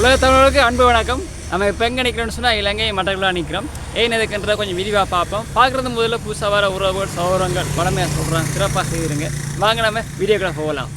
உலக தமிழர்களுக்கு அன்பு வணக்கம். நம்ம இப்போ எங்கே நிற்கிறோம்னு சொன்னால் இலங்கை மட்டர்களாக நிற்கிறோம் ஏன் எதுக்குன்றதை கொஞ்சம் விரிவாக பார்ப்போம். பார்க்குறது முதல்ல புதுசாக வர உறவுகள் சௌரங்கள் பழமையாக சொல்கிறாங்க சிறப்பாக செய்யுங்க வாங்க நம்ம வீடியோக்களை போகலாம்.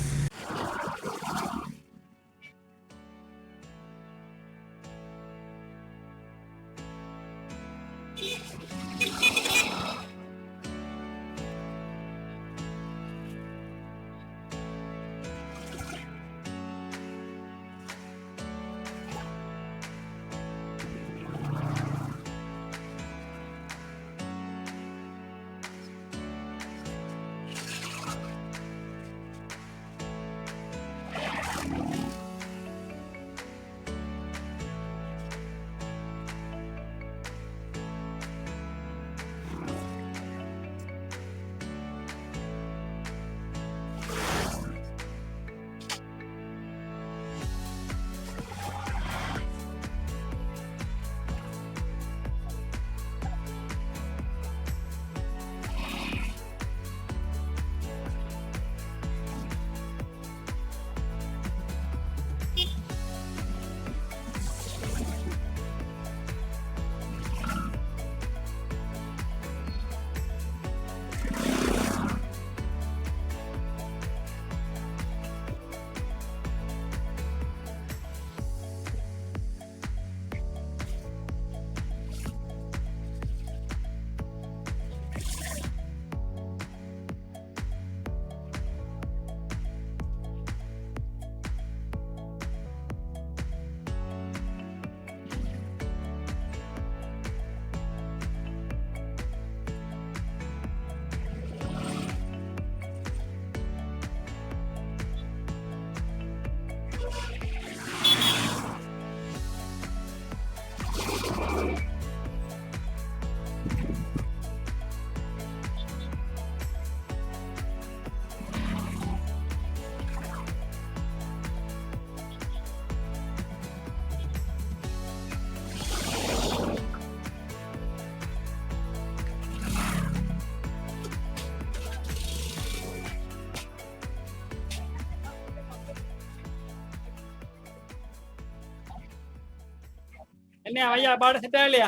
என்னையா ஐயா பாட செட்டா இல்லையா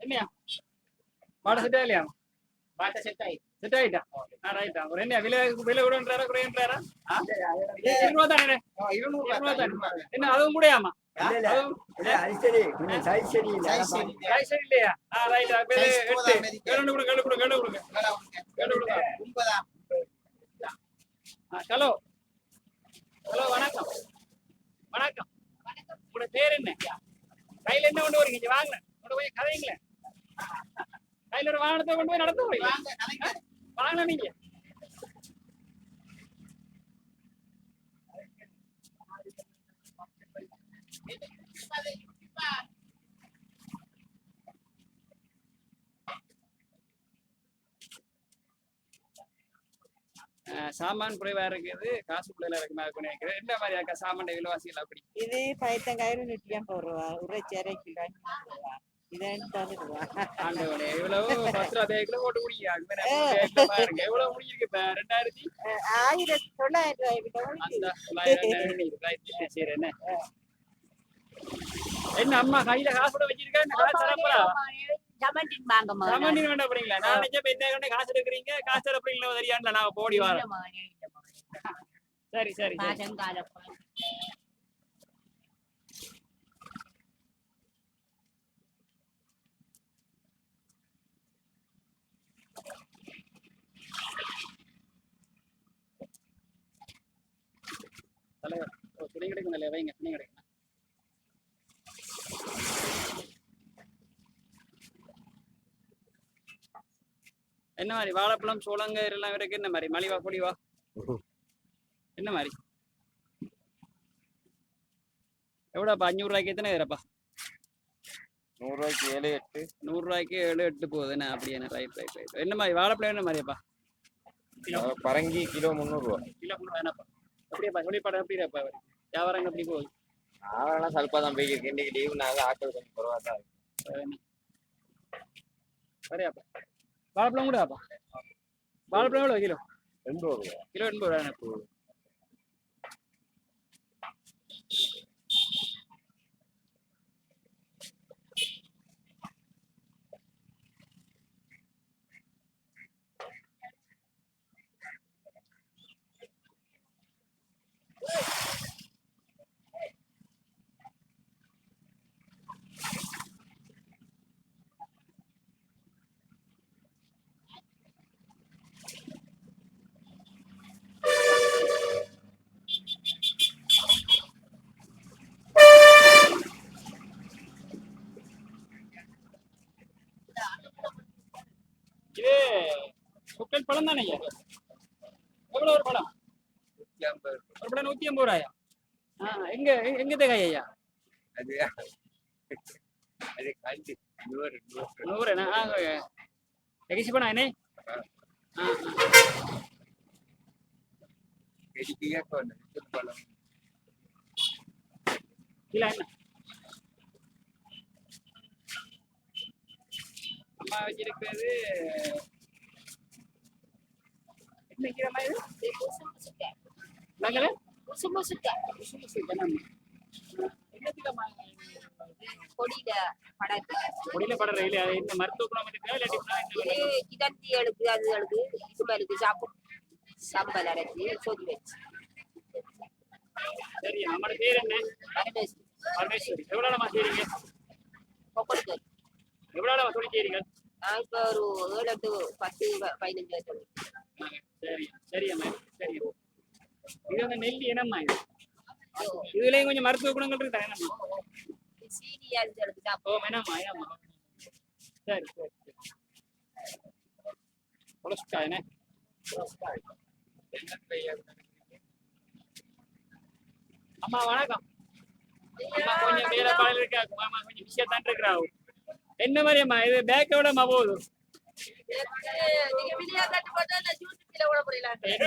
என்னையா பாட செட்டா இல்லையா பாட்ட செட் ஆயி செட் ஆயிட்டா ஆ ரைட்டா ஒரு என்ன விலை விலை கூடன்றாரா குறையன்றாரா இருநூறு தானே இருநூறு இருநூறு தானே என்ன அதுவும் கூடயாமா இல்லையா ஆ ரைட்டா கொடுங்க கொடுங்க கொடுங்க கொடுங்க ஹலோ ஹலோ வணக்கம் வணக்கம் உங்களோட பேர் என்ன? கையில என்ன கொண்டு வரீங்க வாங்க. கொண்டு போய் கதைங்களேன் கையில ஒரு வாகனத்தை கொண்டு போய் நடத்த போறீங்க. வாங்க, கலைங்க. வாங்க நீங்க. சாமான் குறைவா இருக்குது காசு பிள்ளைல இருக்குமா இருக்குன்னு நினைக்கிறேன். என்ன மாதிரி அக்கா சாமான் விலைவாசிகள் அப்படி? இது பயத்தங்காயிரம் நூற்றி ஐம்பது ரூபா. உரைச்சி அரை கிலோ ஆயிரத்தி தொள்ளாயிரம் என்ன? என்ன அம்மா கையில காசு கூட வச்சிருக்கா? சமண்டின் வாங்க சாமானி வேண்டாம் போறீங்களா நான் என்ன கண்டு காசு எடுக்கிறீங்க காசு தரப்பீங்களா தெரியாதுல நான் போடி வரேன். சரி சரி தலைவர் துணி கிடைக்கும் இல்லையா வைங்க துணி கிடைக்கும் என்ன மாதிரி வாழைப்பழம் சோளங்க எல்லாம் இருக்கு. என்ன மாதிரி மலிவா பொடிவா என்ன மாதிரி? எவ்வளோப்பா? அஞ்சூறு ரூபாய்க்கு எத்தனை இதுப்பா நூறு ரூபாய்க்கு ஏழு எட்டு. நூறு ரூபாய்க்கு ஏழு எட்டு போகுது. என்ன அப்படி என்ன? Right right right. என்ன மாதிரி? வாழைப்பழம் என்ன அஹ் பரங்கி கிலோ முந்நூறு ரூபா கிலோ மூணு வேணாப்பா எப்படியாப்பா? வெளிப்பாடு எப்படியாப்பா வியாபாரம் எப்படி போகுது? நாங்களாம் சல்பா தான் போய்க்கு இன்னைக்கு லீவு நாங்க ஆட்கள் கொஞ்சம். சரி. சரியாப்பா. வாழைப்பழம் கூடப்பா வாழைப்பழம் எவ்வளோ கிலோ எண்பது ரூபா கிலோ எண்பது ரூபா பழம் தானே எவ்வளவு ஒரு பழம்? ஒரு பழம் நூத்தி ஐம்பது ரூபாயா? ஆ எங்க எங்க- தேங்காய் ஐயா? அது அது நூறு. நூறு நூறு என்ன பணம் என்ன? பழம் கிலோ என்ன? அம்மா வச்சிருக்கிறது என்ன கீரைமா இது நாங்களே முசு முசுக்க என்னத்துக்கம்மா கொடியில படகு அது என்ன மருத்துவ குணம் இருக்கா இல்லாட்டி சாப்பிடும் சம்பல் அரைச்சி சொதி வச்சு சரி நம்மளோட பேர் என்ன பரமேஸ்வரி பரமேஸ்வரி எவ்வளோ நம்ம செய்றீங்க கொப்பளிக்கல் எவ்வளோ நம்ம சொல்லி செய்றீங்க நான் இப்போ ஒரு ஏழு எட்டு பத்து பதினஞ்சு சரி சரி அம்மா சரி இது வந்து நெல்லி என்னம்மா இது இதுலயும் கொஞ்சம் மருத்துவ குணங்கள் இருக்கா என்னம்மா ஓ என்னம்மா சரி சரி என்ன? அம்மா வணக்கம். அம்மா கொஞ்சம் பாடல் இருக்கா? அம்மா கொஞ்சம் விஷயம் தான் இருக்கிறா. என்ன மாதிரி அம்மா? இது பேக் எவ்வளோம்மா போகுது. ஐம்பது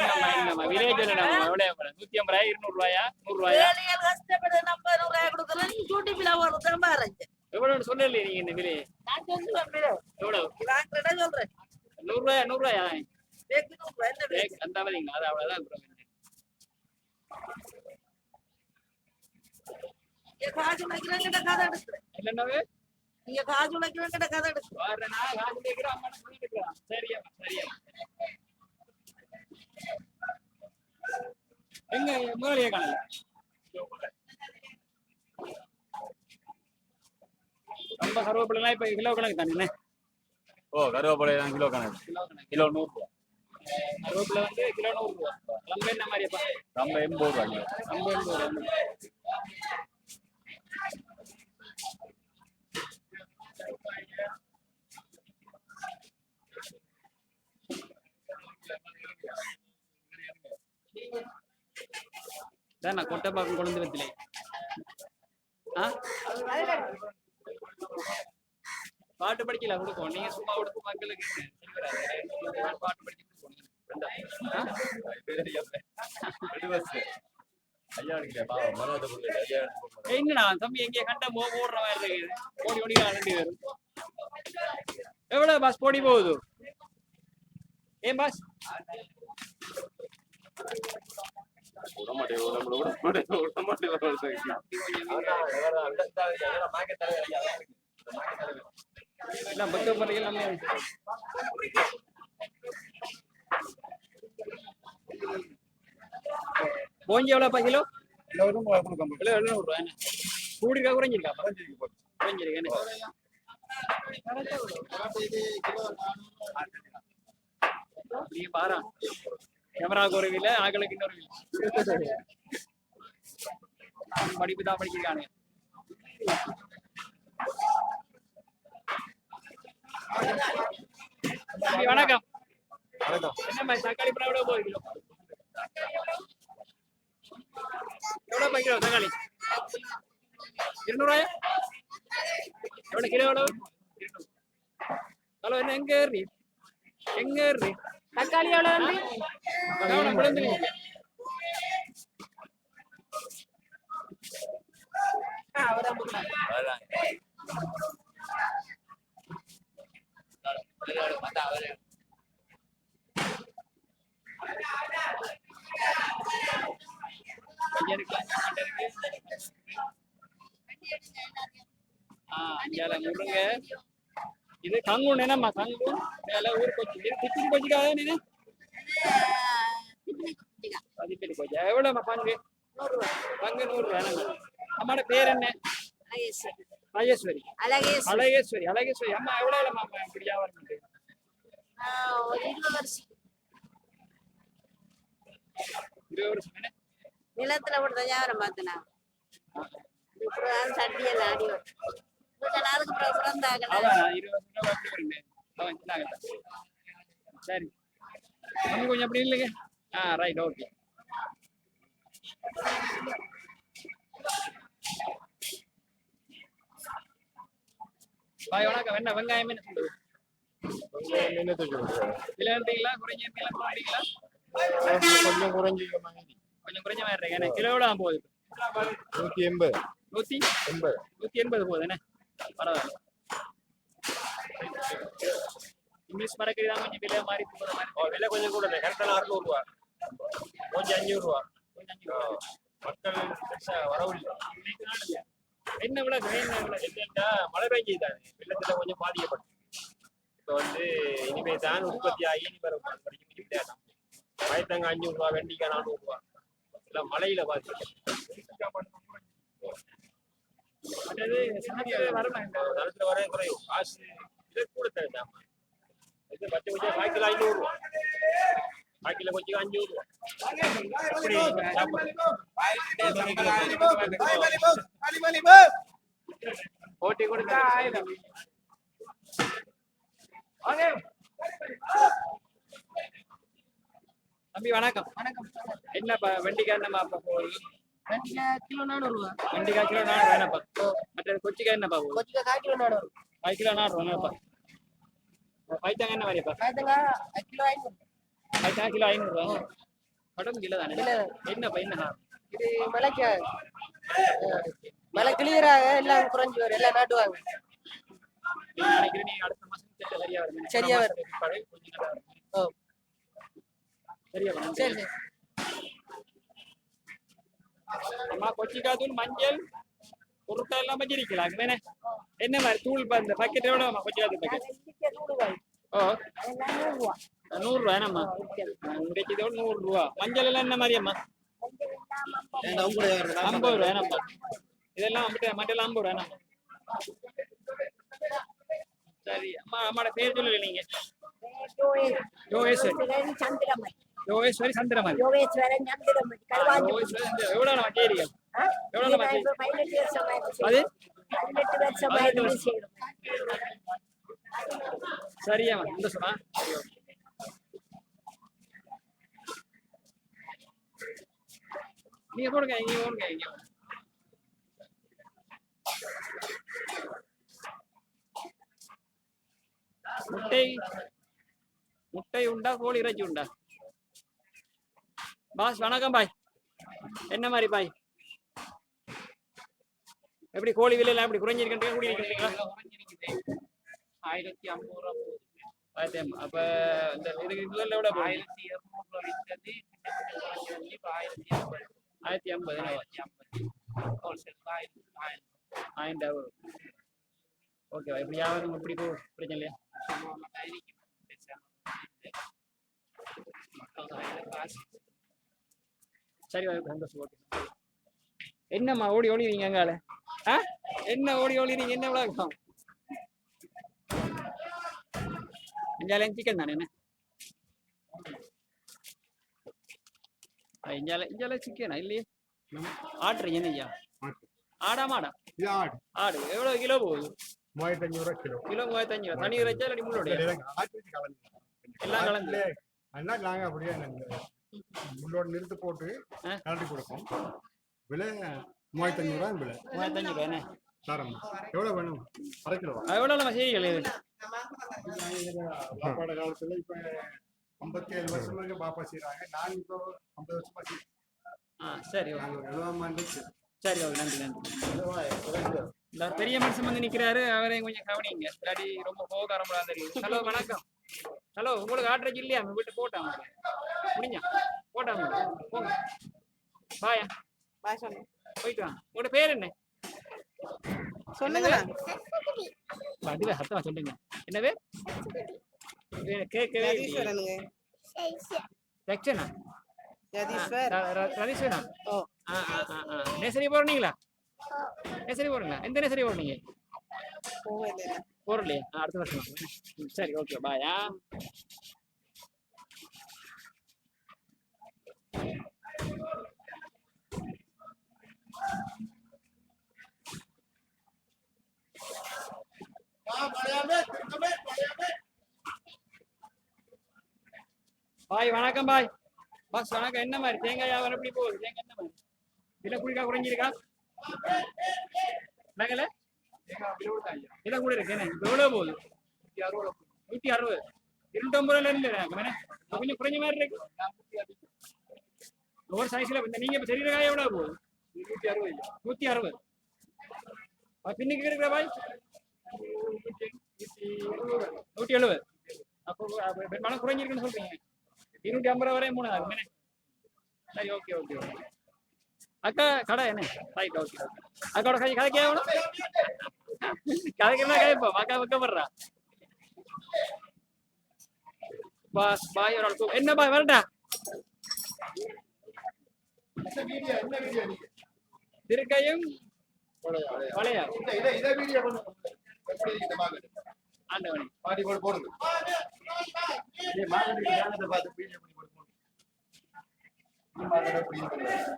ரூபாய் இருநூறு ரூபாயா நூறு ரூபாயா கஷ்டப்பட்டு நம்ம ரூபாய் கொடுக்குறோம். ஜூட்டு கீழே போடுறது பாருங்க சொல்லலையே நீங்க இந்த விலை நான் சொல்லி எவ்வளோ வாங்குறதா சொல்றேன். நூறு ரூபாயா நூறு ரூபாயா நூறு அந்த மாதிரிங்களா அது நீங்க காசு உழைக்கிறேங்கிட்ட கதை எடுக்கிறேன் என்னென்னவே நீங்க காசு உழைக்கிறேங்கிட்ட கதை எடுக்கிறேன் சரியாம்மா சரியா எங்க முதலிய காணல ரொம்ப கருவேப்பிலாம் இப்ப கிலோ கணக்கு தானே ஓ கருவேப்பிலை தான் கிலோ கணக்கு. கிலோ கிலோ நூறுரூவா கருவேப்பிலை வந்து கிலோ நூறு ரூபா. கிளம்ப என்ன மாதிரியாப்பா நம்ம எண்பது ரூபா கிலோ. ஐம்பது எண்பது ரூபா. இதான் கொட்டை பாக்கம் கொண்டு வத்திலே. பாட்டு படிக்கல கொடுக்கும் நீங்க சும்மா கொடுத்து மக்களுக்கு பாட்டு படிச்சு என்னடா தம்பி எங்க கண்ட மோ ஓடுற மாதிரி இருக்குது ஓடி ஓடி ரெண்டு பேரும் எவ்வளவு பாஸ்? போடி போகுது. ஏன் பாஸ்? விட மாட்டேன் விட எல்லாம் போஞ்சி எவ்வளோப்பா கிலோ கிலோ எழுநூறு ரூபா என்ன கூடிருக்கா குறைஞ்சிருக்கா குறைஞ்சிருக்கு என்ன நீ பாரு. கேமரா குறைவில ஆக்களுக்கு இன்னொரு விலை. படிப்பு தான் படிக்கிறானே தம்பி, வணக்கம். என்னம்மா தக்காளி பழம் எவ்வளவு போகுது கிலோ? எவ்வளவு பை கிலோ தக்காளி? இருநூறுவாயா எவ்வளவு கிலோ இருநூறு. ஹலோ என்ன எங்க ஏறி எங்க ஏறி தக்காளி எவ்வளவு வந்து முருங்க. இது கங்குன் என்னம்மா கங்குன் மேல ஊர் கொச்சி இது திப்பிலி கொச்சிக்காக நீ பதிப்பிலி கொச்சா எவ்வளோம்மா பங்கு பங்கு நூறு ரூபா அம்மாட பேர் என்ன? ராஜேஸ்வரி அழகேஸ்வரி அழகேஸ்வரி. அம்மா எவ்வளோ அம்மா இப்படி வியாபாரம் பண்ணுறீங்க இருபது வருஷம். என்ன? நிலத்துல விடுற வியாபாரம் பார்த்தனா. இப்பதான் சட்டி எல்லாம் பிறந்தாங்களா சரி. தம்பி கொஞ்சம் அப்படி இல்லைங்க. ஆ ரைட் ஓகே பாய் வணக்கம். என்ன வெங்காயம் என்ன சொல்லுது விலை எடுத்தீங்களா குறைஞ்ச எடுத்தீங்களா போட்டீங்களா கொஞ்சம் குறைஞ்சி கொஞ்சம் குறைஞ்ச மாதிரி இருக்கு. என்ன கிலோ எவ்வளோ போகுது நூத்தி எண்பது. நூத்தி? எண்பது. நூத்தி எண்பது போகுது என்ன? பரவாயில்ல இங்கிலீஷ் மரக்கறி தான் கொஞ்சம் விலை மாறி போகிற மாதிரி விலை கொஞ்சம் கூட கரெக்டான அறுநூறு ரூபா கொஞ்சம் அஞ்சூறு ரூபா கொஞ்சம் அஞ்சு ரூபா. மக்கள் பெருசா வரவில்லை இன்னைக்கு நாள் இல்லையா? என்ன விலை என்ன விலை என்னன்னா மழை பெஞ்சதுதானே வெள்ளத்துல கொஞ்சம் பாதிக்கப்பட்டு இப்போ வந்து இனிமே தான் உற்பத்தி ஆகி இனி வர படிக்க முடியாது பயத்தங்க அஞ்சூறு ரூபா வெண்டிக்காய் நானூறு ரூபா எல்லாம் மழையில பாதிக்கப்பட்டு மற்றது சனத்துல இந்த தரத்துல வர குறைவு காசு இது கூட இது பச்சை கொஞ்சம் காய்க்கில் ஐநூறு ரூபா. காய்க்கில் கொஞ்சம் அஞ்சூறு ரூபா. அப்படி போட்டி கொடுத்தா ஆயிரம். தம்பி வணக்கம். வணக்கம். என்னப்பா வெண்டிக்காய் என்னப்பா அப்பா போகுது கிலோ நானூறுவா வெண்டிக்காய் கிலோ நானூறு என்னப்பா மற்றது கொச்சிக்காய் என்னப்பா போகுது? கொச்சிக்காய் கால் கிலோ நானூறு. கால் கிலோ நானூறு என்னப்பா பைத்தாங்க என்ன மாதிரிப்பா காய்த்தங்க கிலோ ஐநூறு. பைத்தாங்க கிலோ ஐநூறுரூவா கடும் கிலோ தானே? என்னப்பா என்ன இது மலைக்கு மலை கிளியராக எல்லாம் குறைஞ்சு வரும் எல்லாம் நாட்டுவாங்க. நினைக்கிறேன் அடுத்த மாசம் சரியா வரும் சரியா வரும். சரியா வரும். சரி சரி. அம்மா கொச்சிக்காய் தூள் மஞ்சள் பொருட்கள் எல்லாம் வச்சிருக்கலாம் வேணே. என்ன மாதிரி தூள் இந்த பக்கெட் எவ்வளோ கொச்சிக்காய் தூள் பாக்கெட் ஓ. நூறு ரூபா என்னம்மா? கிடைச்சதோட நூறு ரூபா மஞ்சள் எல்லாம் என்ன மாதிரி அம்மா? ஐம்பது ரூபா என்னம்மா? இதெல்லாம் மட்டும் மட்டும் ஐம்பது ரூபா என்னம்மா? சரி. அம்மா அம்மாட பேர் சொல்லல நீங்க. யோகேஸ்வரி சந்திரமணி. யோகேஸ்வரி சந்திரமதி யோகேஸ்வரன் சந்திரமணி கல்வாஞ்சி யோகேஸ்வரி சந்திர- எவ்வளவு நம்ம கேரியா எவ்வளவு இப்ப பதினெட்டு வருஷமாயிட்டு அது பதினெட்டு நீங்க போடுங்க இங்க போடுங்க இங்க. முட்டை முட்டை உண்டா கோழி இறைச்சி உண்டா பாஸ் வணக்கம் பாய். என்ன மாதிரி பாய்? எப்படி கோழி விலையெல்லாம் எப்படி குறைஞ்சிருக்கின்றீங்க கூடி இருக்கின்றீங்களா ஆயிரத்தி ஐம்பது ரூபா போகுது. ஆயிரத்தி ஐம்பது. அப்ப இந்த இதுக்கு முதல்ல எவ்வளவு போகுது? ஆயிரத்தி இருநூறு ரூபா விற்றது இப்ப ஆயிரத்தி ஐம்பது. ஆயிரத்தி ஐம்பது? ஆயிரத்தி ஐம்பது ஹோல்சேல் ஆயிரத்தி ஆயிரம். ஆயிரம் ரூபா வரும். ஓகேவா இப்படி யாரும் இப்படி போ பிரச்சனை இல்லையா? சரி சந்தோஷம் ஓகே. என்னம்மா ஓடி ஓடிறீங்க அங்கால ஆ? என்ன ஓடி ஓடிறீங்க என்ன விளாக்கம் இஞ்சாலையும் சிக்கன் தானே என்ன? இஞ்சால இஞ்சால சிக்கனா இல்லையே. ஆடுறீங்க என்ன ஐயா? ஆடா மாடா? ஆடு. ஆடு. எவ்வளவு கிலோ போகுது? மூவாயிரத்தி அஞ்சூறு கிலோ கிலோ மூவாயிரத்தி அஞ்சு ரூபா தனி வச்சு கலந்து. எல்லாம் கலந்து. நாங்க அப்படியே முள்ளோட நிறுத்து போட்டு. கலட்டி கொடுப்போம் விலை மூவாயிரத்தி அஞ்சூறு ரூபா விலை. மூவாயிரத்தி அஞ்சு ரூபா என்ன? தரம் எவ்வளவு வேணும்? அரை கிலோ எவ்வளோ நம்ம செய்திகள் இது? பாப்பாட காலத்துல இப்ப ஐம்பத்தி ஏழு வருஷமா இங்க பாப்பா செய்யறாங்க நான் இப்போ ஐம்பது வருஷமா செய்யறேன் ஆ சரி ஓகே. எழுபதாம் ஆண்டு. சரி ஓகே நன்றி நன்றி. இந்த பெரிய மனுஷன் வந்து நிக்கிறாரு அவரையும் கொஞ்சம் கவனிங்க. இல்லாட்டி ரொம்ப கோகாரம்படா தெரியும் ஹலோ வணக்கம். ஹலோ உங்களுக்கு ஆட்ரேஜ் இல்லையா? உங்க வீட்டு போட்டாங்க முடிஞ்சா? போட்டாங்க போங்க. பாயா. பாய் சொல்லுங்க போயிட்டு வாங்க. உங்களோட பேர் என்ன? சொல்லுங்களா அதுவே சத்தமா சொல்லுங்க. என்ன பேர்? கேட்கவே இல்லையே. ஜதீஸ்வரனுங்க செக்ஷனா ஜதீஸ்வர் ரதீஸ்வரா ஓ. ஆ ஆ ஆ நேசரி போடுறீங்களா நேசரி போடுங்களா எந்த நேசரி போடுறீங்க ஆ, அடுத்த வருஷம் சரி ஓகே பாயா பாய் வணக்கம் பாய். பாஸ் வணக்கம். என்ன மாதிரி? தேங்காய் வியாபாரம் எப்படி போகுது? தேங்காய் என்ன மாதிரி? விலை குடிக்கா குறைஞ்சிருக்கா? நகல விலை கூட இருக்கு. என்ன? இப்போ எவ்வளோ போகுது? நூற்றி அறுபது இருநூத்தம்பது ரூபாயில இருந்து எனக்கு கொஞ்சம் குறைஞ்ச மாதிரி இருக்கு. ஒவ்வொரு சைஸ்ல இந்த நீங்க இப்ப தெரியுற காய் எவ்வளவு போகுது? நூற்றி அறுபது நூற்றி அறுபது. பின்னுக்கு இருக்கிற பாய் நூற்றி எழுபது. அப்போ பெரும்பாலும் குறைஞ்சிருக்குன்னு சொல்றீங்க. இருநூற்றி ஐம்பது ரூபா வரையும் மூணு சரி ஓகே ஓகே ஓகே அக்கா கடை என்ன ரைட் ஓகே அக்காவோட கை கதைக்கே எவ்வளோ கதைக்கிறதா கேட்போம் அக்கா வைக்கப்படுறா பாஸ் பாய் ஒரு ஆள் என்ன பாய் வரட்டா திருக்கையும் வளையா இதை வீடியோ ஆண்டவனே பாடி போடுங்க பார்த்து வீடியோ பண்ணி போட்டு போடுங்க இந்த மாதிரி எப்படி இருக்குது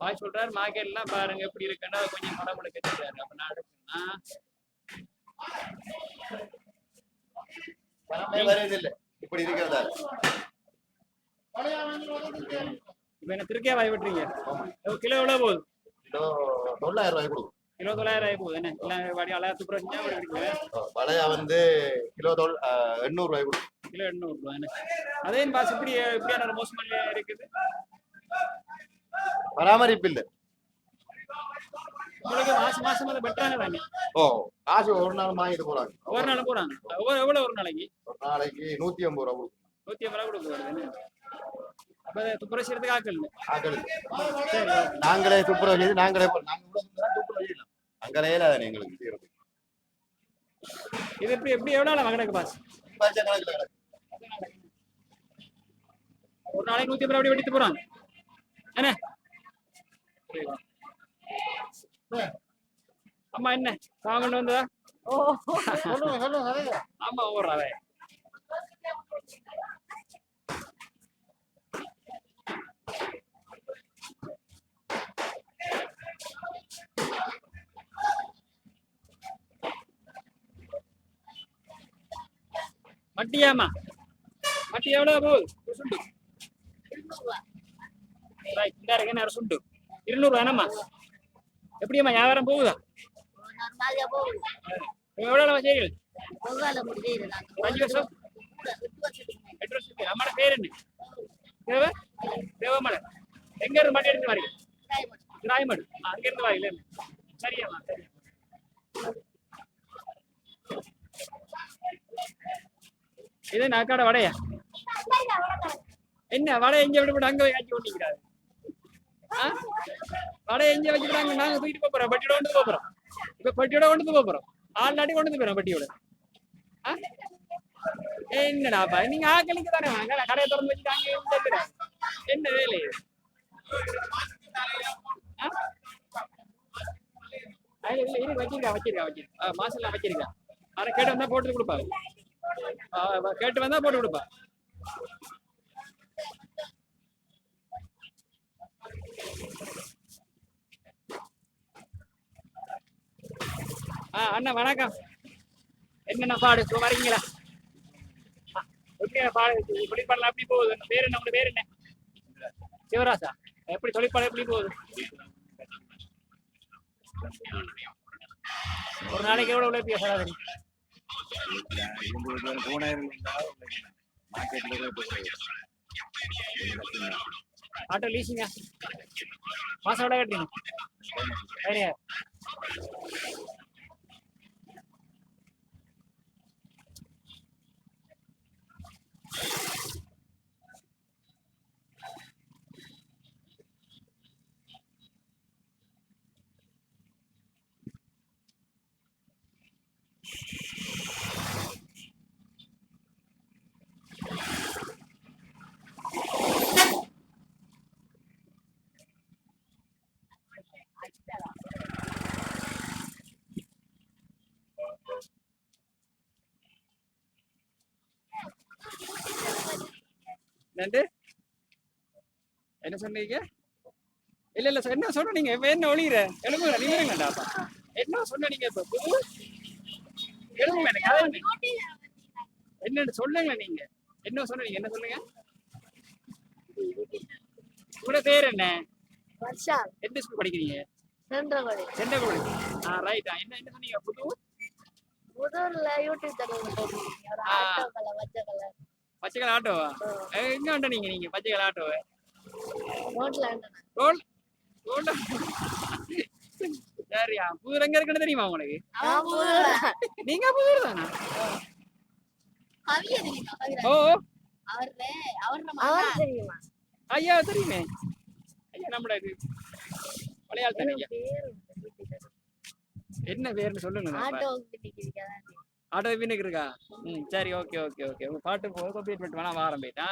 பாய் சொல்றாரு மார்க்கெட்லாம் பாருங்க எப்படி இருக்குன்னா. கொஞ்சம் எடுக்க தெரியாது அப்ப நான் இல்ல. இப்படி இருக்கிறதா? இப்ப என்ன திருக்கையா வாய் விட்டுறீங்க? கிலோ எவ்வளவு போகுது? கிலோ தொள்ளாயிரம் ரூபாய் கொடுக்கும். கிலோ தொள்ளாயிரம் ஆகி போகுது. என்ன? எல்லாம் வாடி அழகா துப்புரா செஞ்சா வளையா வந்து கிலோ தொள் எண்ணூறு ரூபாய் கொடுக்கும். கிலோ எண்ணூறு என்ன அதே பாஸ் இப்படி இப்படியான ஒரு மோசமல்ல இருக்குது. பராமரிப்பு இல்ல உங்களுக்கு மாசம் மாசம் அதை வெட்டுறாங்க தானே ஓ காசு ஒரு நாள் வாங்கிட்டு போறாங்க. ஒரு நாள் போறாங்க. எவ்வளவு ஒரு நாளைக்கு? ஒரு நாளைக்கு நூத்தி ஐம்பது ரூபா கொடுக்கும். நூத்தி ஐம்பது ரூபா கொடுக்குறது என்ன? அப்ப அதை துப்புரா செய்யறதுக்கு ஆக்கள் okay. நாங்களே துப்புரவு செய்து நாங்களே துப்புரவு செய்யலாம். அங்கே எங்களுக்கு செய்யறது. இது எப்படி எப்படி எவ்வளவு நாள் கிடக்கு பாஸ் கணக்குல கிடக்கு. ஒரு நாளைக்கு நூத்தி ஐம்பது அப்படி வெட்டிட்டு போறாங்க. என்ன? அம்மா என்ன? வாங்கண்டு வந்ததா? ஆமா ஓடுறாவே மட்டியாமா மட்டி எவ்வளவு போகுது சுண்டு ரைட் இந்த இருக்கு என்ன சுண்டு இருநூறு வேணாமா எப்படியம்மா வியாபாரம் போகுதா எவ்வளவு நம்ம செய்யுங்கள் அஞ்சு வருஷம் எட்டு வருஷத்துக்கு நம்மளோட பேர் என்ன தேவ தேவமலை எங்க இருந்து மாட்டி எடுத்து வரீங்க ராயமடு அங்க இருந்து வரீங்களே சரியாம்மா சரி இது நாக்காட வடையா என்ன வடை எங்க விட்டு அங்க போய் காய்ச்சி கொண்டிருக்கிறாரு ஆ? வடை எங்க வச்சுக்கிறாங்க நாங்க தூக்கிட்டு போறோம் பட்டியோட கொண்டு போறோம் இப்ப பட்டியோட கொண்டு போப் போறோம் ஆள் நாட்டி கொண்டு போறோம் பட்டியோட ஆ? என்னடாப்பா நீங்க ஆக்களுக்கு தானே வாங்க கடையை திறந்து வச்சுட்டாங்க என்ன வேலை இது? இல்ல இரு வச்சிருக்கா வச்சிருக்கா வச்சிருக்கா மாசம் எல்லாம் வச்சிருக்கா ஆனா கேட்டு வந்தா போட்டு கொடுப்பாங்க கேட்டு வந்தா போட்டு கொடுப்பா. ஆ அண்ணா வணக்கம். என்னென்ன பாடு? இப்போ வரீங்களா எப்படி பாடு? தொழிற்பாடலாம் எப்படி போகுது? பேர் என்ன? உங்க பேர் என்ன? சிவராசா? எப்படி தொழிற்பாடு எப்படி போகுது? ஒரு நாளைக்கு எவ்வளவு உழைப்பியா சராசரி ஆட்டோ லீசிங்க மாசம் எவ்வளோ என்னண்டு என்ன சொன்னீங்க? இல்ல இல்ல என்ன சொன்னீங்க இப்ப என்ன ஒளிகிற எழுப்புங்க நீங்க என்ன சொன்னீங்க இப்ப? புது எழுப்புங்க எனக்கு? என்னன்னு சொல்லுங்க நீங்க. என்ன சொன்னீங்க என்ன சொல்லுங்க? உங்களோட பேர் என்ன? வருஷா. எந்த ஸ்கூல் படிக்கிறீங்க? சென்றபடி சென்னை கோவில் ஆ ரைட்டா என்ன என்ன சொன்னீங்க புது? முதல்ல யூடியூப் சேனல் போட்டிருக்கீங்க. ஒரு. ஆட்டோ கலர் பச்சை கலர் பச்சைக்கல் ஆட்டோவா? எங்க வந்த நீங்க நீங்க பச்சைக்கல் ஆட்டோவை? ரோட்ல ரோல் சரியா புது எங்க இருக்குன்னு தெரியுமா உங்களுக்கு? நீங்க புது தானா? ஓ ஐயா தெரியுமே. ஐயா நம்மள இது மலையாள ஐயா. என்ன பேர்னு சொல்லுங்க ஆட்டோ பிடிக்கிறீங்க பின்னுக்கு இருக்கா ம் சரி ஓகே ஓகே ஓகே. உங்க பாட்டு போக கம்ப்ளீட் பண்ணிட்டு வேணா வாரம் போயிட்டா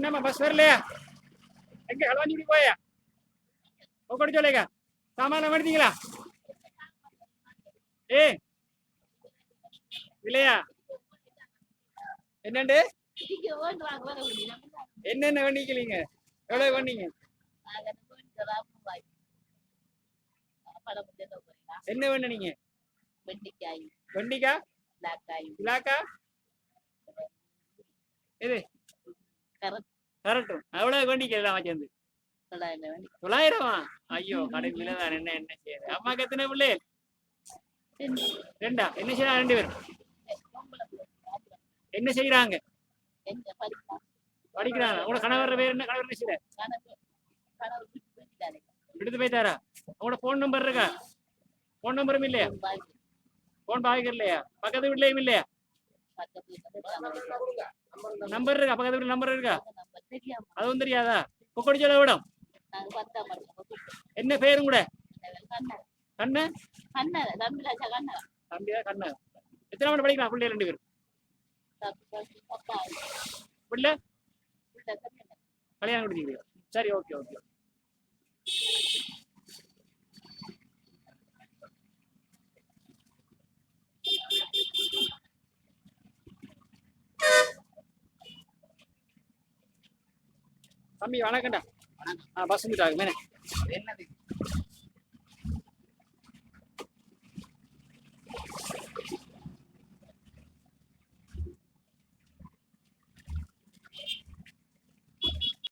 என்னம்மா பஸ் வரலையா எங்க களவாஞ்சி போயா போக்கடி சொல்லுங்க சாமான எடுத்தீங்களா ஏ இல்லையா என்னண்டு என்னென்ன வண்டிக்கலீங்க எவ்வளவு வண்டிங்க என்ன வேணும் நீங்க வெண்டிக்காய் வண்டிக்கா பிளாக்காய் பிளாக்கா இது கரெக்டும் எவ்வளவு வண்டிக்கு எல்லாம் வச்சிருந்து தொள்ளாயிரமா ஐயோ கடைசியில தான் என்ன என்ன செய்யுது அம்மாக்கு எத்தனை பிள்ளைகள் ரெண்டா. என்ன செய்யறாங்க ரெண்டு பேரும்? என்ன செய்யறாங்க படிக்கிறாங்க. உங்களோட கணவர் பேர் என்ன? கணவர் என்ன செய்யற? விடுத்து போய்த்தாரா உங்களோட போன் நம்பர் இருக்கா? போன் நம்பரும் இல்லையா? போன் பாய்க்கர் இல்லையா? பக்கத்து வீட்லயும் இல்லையா? நம்பர் இருக்கா? பக்கத்து வீட்டுல நம்பர் இருக்கா? அதுவும் தெரியாதா? கொக்கடி சொல்ல விடம். என்ன பேரும் கூட? கண்ணு? தம்பியா கண்ணு? எத்தனை மணி படிக்கலாம் பிள்ளை ரெண்டு பேரும்? பிள்ளை? கல்யாணம் கொடுத்தீங்க சரி ஓகே ஓகே தம்பி வணக்கம்டா. பஸ் வந்துட்டாங்க மேனே என்னது